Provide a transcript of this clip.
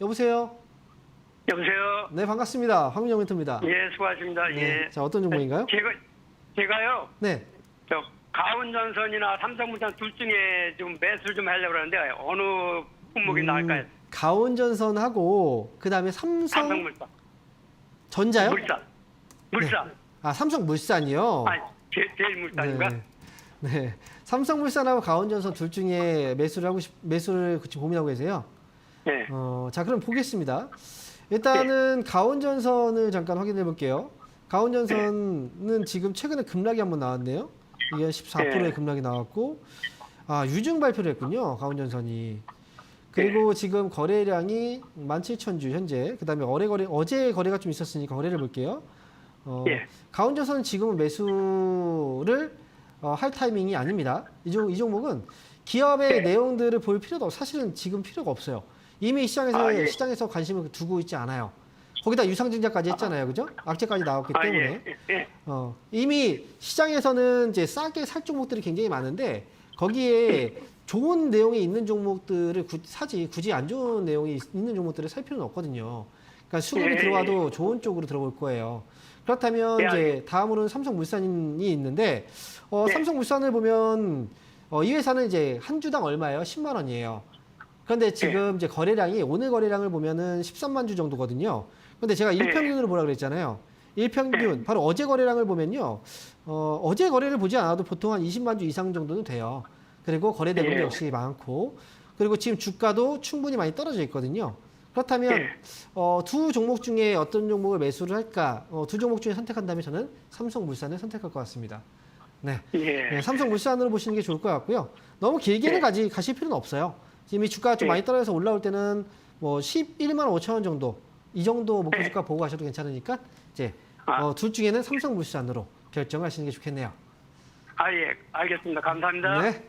여보세요. 여보세요. 네 반갑습니다. 황민영 멘토입니다. 예, 수고하십니다. 네. 예. 자 어떤 종목인가요? 제가 제가요. 네. 저 가온전선이나 삼성물산 둘 중에 좀 매수를 좀 하려고 그러는데 어느 품목이 음, 나을까요? 가온전선하고 그다음에 삼성 삼성물산. 전자요? 물산. 물산. 아 삼성 물산이요. 아니, 제, 제일 물산인가? 네. 네. 삼성물산하고 가온전선 둘 중에 매수를 하고 싶 매수를 지금 고민하고 계세요. 네. 어, 자, 그럼 보겠습니다. 일단은 가온전선을 잠깐 확인해 볼게요. 가온전선은 지금 최근에 급락이 한번 나왔네요. 이게 14%의 네. 급락이 나왔고, 아, 유증 발표를 했군요. 가온전선이. 그리고 지금 거래량이 17,000주 현재. 그다음에 어제 거래 어제 거래가 좀 있었으니까 거래를 볼게요. 어, 예. 가온전선은 지금은 매수를 어, 할 타이밍이 아닙니다. 이, 종, 이 종목은 기업의 네. 내용들을 볼 필요도 없- 사실은 지금 필요가 없어요. 이미 시장에서 아, 예. 시장에서 관심을 두고 있지 않아요. 거기다 유상증자까지 했잖아요, 그죠? 악재까지 나왔기 아, 때문에 예. 예. 어, 이미 시장에서는 이제 싸게 살 종목들이 굉장히 많은데 거기에 좋은 내용이 있는 종목들을 구- 사지 굳이 안 좋은 내용이 있- 있는 종목들을 살 필요는 없거든요. 그러니까 수급이 예. 들어와도 좋은 쪽으로 들어올 거예요. 그렇다면 예, 이제 다음으로는 삼성물산이 있는데 어, 네. 삼성물산을 보면 어, 이 회사는 이제 한 주당 얼마예요? 10만 원이에요. 그런데 지금 이제 거래량이 오늘 거래량을 보면은 13만 주 정도거든요. 근데 제가 일평균으로 보라 그랬잖아요. 일평균 바로 어제 거래량을 보면요. 어, 어제 거래를 보지 않아도 보통 한 20만 주 이상 정도는 돼요. 그리고 거래 대금도 예. 역시 많고 그리고 지금 주가도 충분히 많이 떨어져 있거든요. 그렇다면 예. 어, 두 종목 중에 어떤 종목을 매수를 할까? 어, 두 종목 중에 선택한다면 저는 삼성물산을 선택할 것 같습니다. 네. 예. 네, 삼성물산으로 보시는 게 좋을 것 같고요. 너무 길게는 네. 가지 가실 필요는 없어요. 지금 이 주가가 좀 네. 많이 떨어져서 올라올 때는 뭐 11만 5천 원 정도 이 정도 목표 네. 주가 보고 가셔도 괜찮으니까 이제 아. 어, 둘 중에는 삼성 물산으로 결정하시는 게 좋겠네요. 아, 예. 알겠습니다. 감사합니다. 네.